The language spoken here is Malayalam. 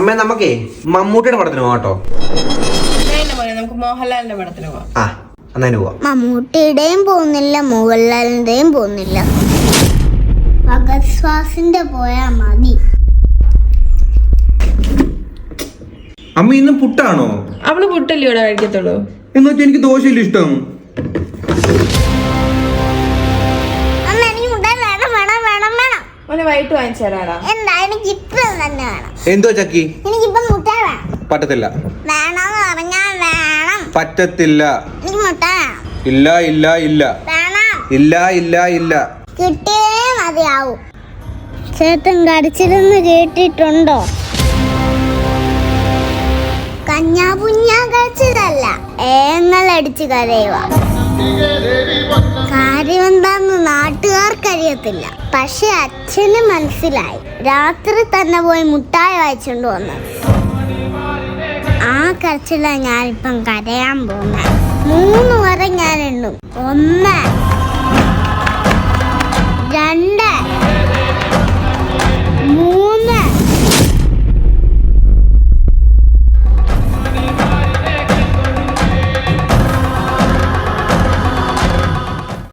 അമ്മ നമുക്കേ മമ്മൂട്ടിയുടെ പടത്തിന് പോകാം കേട്ടോ. നമുക്ക് മോഹൻലാലിന്റെ പടത്തിന് പോവാം. ആ പോവാം. മമ്മൂട്ടിയുടെയും പോകുന്നില്ല മോഹൻലാലിന്റെയും പോകുന്നില്ല. പോയാ മതി. അമ്മ ഇന്ന് പുട്ടാണോ? അവൾ പുട്ടല്ലേ ഇവിടെ കഴിക്കത്തുള്ളൂ എന്ന് വെച്ചാൽ എനിക്ക് ദോശയില്ല ഇഷ്ടം. വേണം വേണം വേണം വേണം. വൈകിട്ട് വാങ്ങിച്ചു തരാടാ. എന്താ എനിക്ക് ഇപ്പം തന്നെ വേണം. എന്തോ ചക്കി? പറ്റത്തില്ല. പറ്റത്തില്ല. ഇല്ല ഇല്ല ഇല്ല. വേണം. ഇല്ല ഇല്ല ഇല്ല. കിട്ടിയേ മതിയാവും. ചേട്ടൻ കടിച്ചിരുന്ന് കേട്ടിട്ടുണ്ടോ? കഞ്ഞാപുഞ്ഞ കടിച്ചതല്ല കഴിച്ചതല്ല. അടിച്ചു കരയുക നാട്ടുകാർക്കറിയത്തില്ല പക്ഷെ അച്ഛന് മനസ്സിലായി. രാത്രി തന്നെ പോയി മുട്ടായി വായിച്ചുകൊണ്ട് വന്നു. ആ കരച്ചില ഞാനിപ്പം കരയാൻ പോകുന്നത് മൂന്ന് വരെ ഞാൻ എണ്ണും. ഒന്ന്